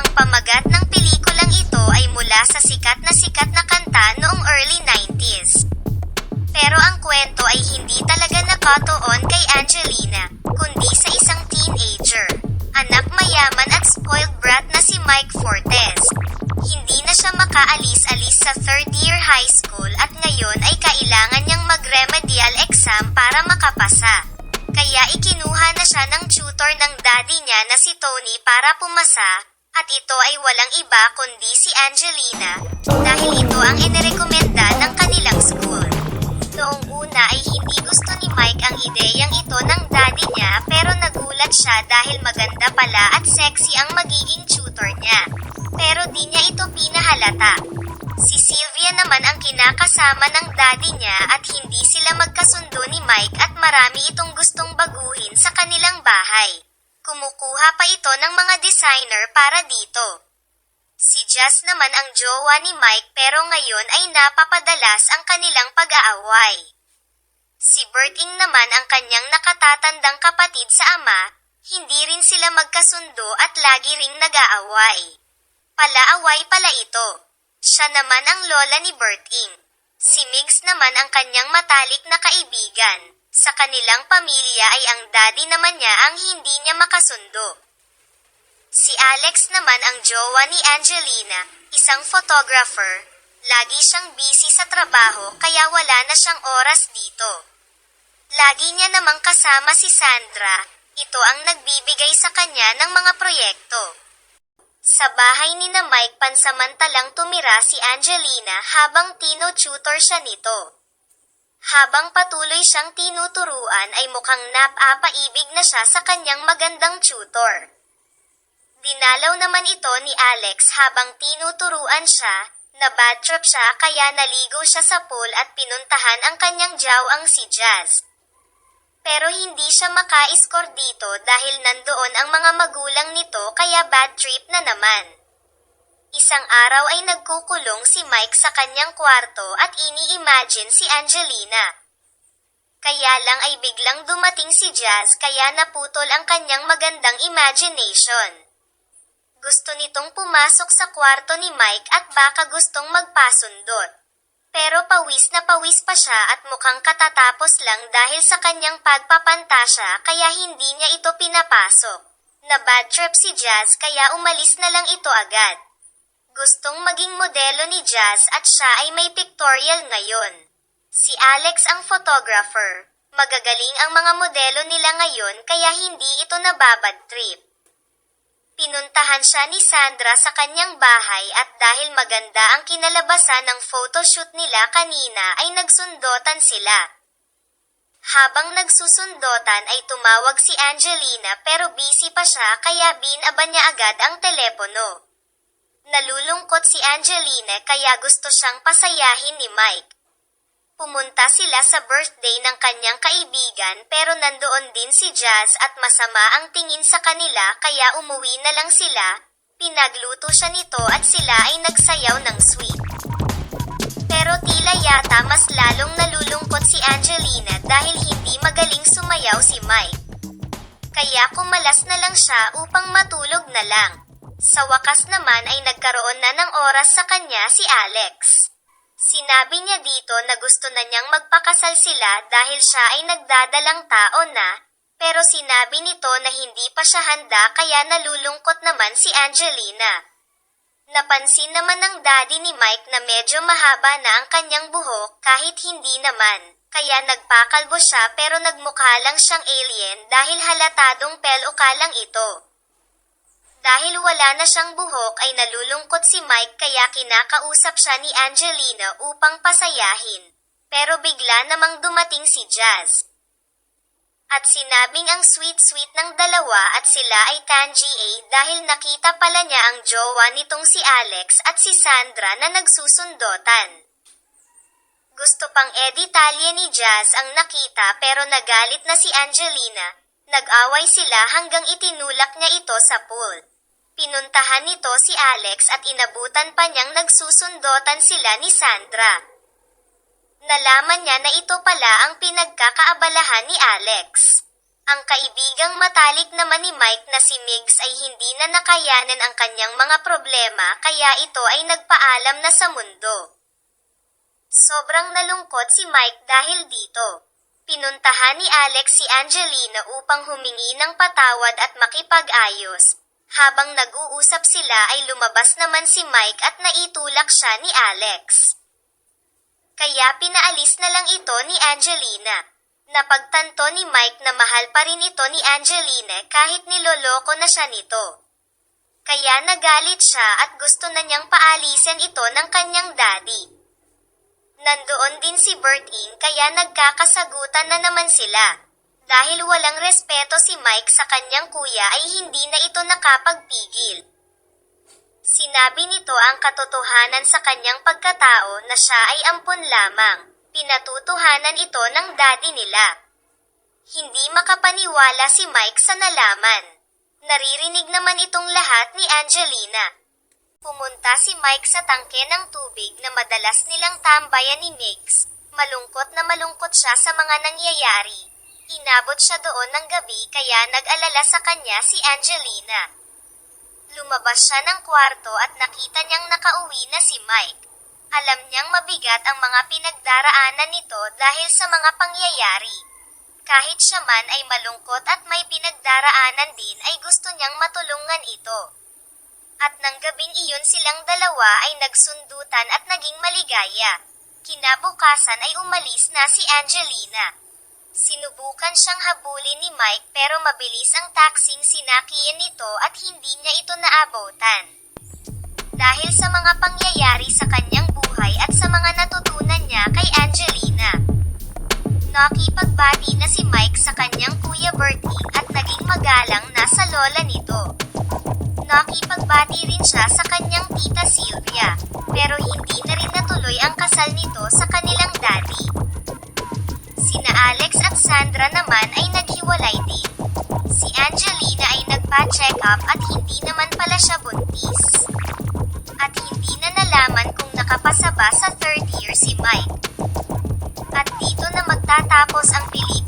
Ang pamagat ng pelikulang ito ay mula sa sikat na sikat na kanta noong early 90s. Pero ang kwento ay hindi talaga nakatoon kay Angelina, kundi sa isang teenager. Anak mayaman at spoiled brat na si Mike Fortes. Hindi na siya makaalis-alis sa third year high school at ngayon ay kailangan niyang mag-remedial exam para makapasa. Kaya ikinuha na siya ng tutor ng daddy niya na si Tony para pumasa, at ito ay walang iba kundi si Angelina, dahil ito ang inirekomenda ng kanilang school. Noong una ay hindi gusto ni Mike ang ideyang ito ng daddy niya pero nagulat siya dahil maganda pala at sexy ang magiging tutor niya. Pero di niya ito pinahalata. Si Sylvia naman ang kinakasama ng daddy niya at hindi sila magkasundo ni Mike at marami itong gustong baguhin sa kanilang bahay. Kumukuha pa ito ng mga designer para dito. Si Jazz naman ang jowa ni Mike pero ngayon ay napapadalas ang kanilang pag-aaway. Si Berting naman ang kanyang nakatatandang kapatid sa ama, hindi rin sila magkasundo at lagi ring nag-aaway. Palaaway pala ito. Siya naman ang lola ni Berting. Si Migs naman ang kanyang matalik na kaibigan. Sa kanilang pamilya ay ang daddy naman niya ang hindi niya makasundo. Si Alex naman ang jowa ni Angelina, isang photographer. Lagi siyang busy sa trabaho kaya wala na siyang oras dito. Lagi niya namang kasama si Sandra, ito ang nagbibigay sa kanya ng mga proyekto. Sa bahay ni na Mike pansamantalang tumira si Angelina habang tino-tutor siya nito. Habang patuloy siyang tinuturuan ay mukhang napapaibig na siya sa kanyang magandang tutor. Dinalaw naman ito ni Alex habang tinuturuan siya, na bad trip siya kaya naligo siya sa pool at pinuntahan ang kanyang jawang si Jazz. Pero hindi siya maka-score dito dahil nandoon ang mga magulang nito kaya bad trip na naman. Isang araw ay nagkukulong si Mike sa kanyang kwarto at ini-imagine si Angelina. Kaya lang ay biglang dumating si Jazz kaya naputol ang kanyang magandang imagination. Gusto nitong pumasok sa kwarto ni Mike at baka gustong magpasundot. Pero pawis na pawis pa siya at mukhang katatapos lang dahil sa kanyang pagpapantasya kaya hindi niya ito pinapasok. Na bad trip si Jazz kaya umalis na lang ito agad. Gustong maging modelo ni Jazz at siya ay may pictorial ngayon. Si Alex ang photographer. Magagaling ang mga modelo nila ngayon kaya hindi ito nababad trip. Pinuntahan siya ni Sandra sa kanyang bahay at dahil maganda ang kinalabasan ng photoshoot nila kanina ay nagsundotan sila. Habang nagsusundotan ay tumawag si Angelina pero busy pa siya kaya binaba niya agad ang telepono. Nalulungkot si Angelina kaya gusto siyang pasayahin ni Mike. Pumunta sila sa birthday ng kanyang kaibigan pero nandoon din si Jazz at masama ang tingin sa kanila kaya umuwi na lang sila, pinagluto siya nito at sila ay nagsayaw ng sweet. Pero tila yata mas lalong nalulungkot si Angelina dahil hindi magaling sumayaw si Mike. Kaya kumalas na lang siya upang matulog na lang. Sa wakas naman ay nagkaroon na ng oras sa kanya si Alex. Sinabi niya dito na gusto na niyang magpakasal sila dahil siya ay nagdadalang tao na, pero sinabi nito na hindi pa siya handa kaya nalulungkot naman si Angelina. Napansin naman ng daddy ni Mike na medyo mahaba na ang kanyang buhok kahit hindi naman, kaya nagpakalbo siya pero nagmukha lang siyang alien dahil halatadong peluka lang ito. Dahil wala na siyang buhok ay nalulungkot si Mike kaya kinakausap siya ni Angelina upang pasayahin. Pero bigla namang dumating si Jazz. At sinabing ang sweet-sweet ng dalawa at sila ay tangie dahil nakita pala niya ang jowa nitong si Alex at si Sandra na nagsusundotan. Gusto pang editalye ni Jazz ang nakita pero nagalit na si Angelina. Nag-away sila hanggang itinulak niya ito sa pool. Pinuntahan nito si Alex at inabutan pa niyang nagsusundotan sila ni Sandra. Nalaman niya na ito pala ang pinagkakaabalahan ni Alex. Ang kaibigang matalik naman ni Mike na si Migs ay hindi na nakayanan ang kanyang mga problema kaya ito ay nagpaalam na sa mundo. Sobrang nalungkot si Mike dahil dito. Pinuntahan ni Alex si Angelina upang humingi ng patawad at makipag-ayos. Habang nag-uusap sila ay lumabas naman si Mike at naitulak siya ni Alex. Kaya pinaalis na lang ito ni Angelina. Napagtanto ni Mike na mahal pa rin ito ni Angelina kahit niloloko na siya nito. Kaya nagalit siya at gusto na niyang paalisin ito ng kanyang daddy. Nandoon din si Bertine kaya nagkakasagutan na naman sila. Dahil walang respeto si Mike sa kanyang kuya ay hindi na ito nakapagpigil. Sinabi nito ang katotohanan sa kanyang pagkatao na siya ay ampon lamang. Pinatutuhanan ito ng daddy nila. Hindi makapaniwala si Mike sa nalaman. Naririnig naman itong lahat ni Angelina. Pumunta si Mike sa tangke ng tubig na madalas nilang tambayan ni Mix. Malungkot na malungkot siya sa mga nangyayari. Inabot siya doon ng gabi kaya nag-alala sa kanya si Angelina. Lumabas siya ng kwarto at nakita niyang nakauwi na si Mike. Alam niyang mabigat ang mga pinagdaraanan nito dahil sa mga pangyayari. Kahit siya man ay malungkot at may pinagdaraanan din ay gusto niyang matulungan ito. At nang gabing iyon silang dalawa ay nagsundutan at naging maligaya. Kinabukasan ay umalis na si Angelina. Sinubukan siyang habulin ni Mike pero mabilis ang taksing sinakian nito at hindi niya ito naabotan. Dahil sa mga pangyayari sa kanyang buhay at sa mga natutunan niya kay Angelina. Nakipagbati na si Mike sa kanyang kuya Bertie at naging magalang na sa lola nito. Nakipagbati rin siya sa kanyang tita Sylvia, pero hindi na rin natuloy ang kasal nito sa kanilang daddy. Sandra naman ay naghiwalay din. Si Angelina ay nagpa-check up at hindi naman pala siya buntis. At hindi na nalaman kung nakapasa ba sa third year si Mike. At dito na magtatapos ang pelikula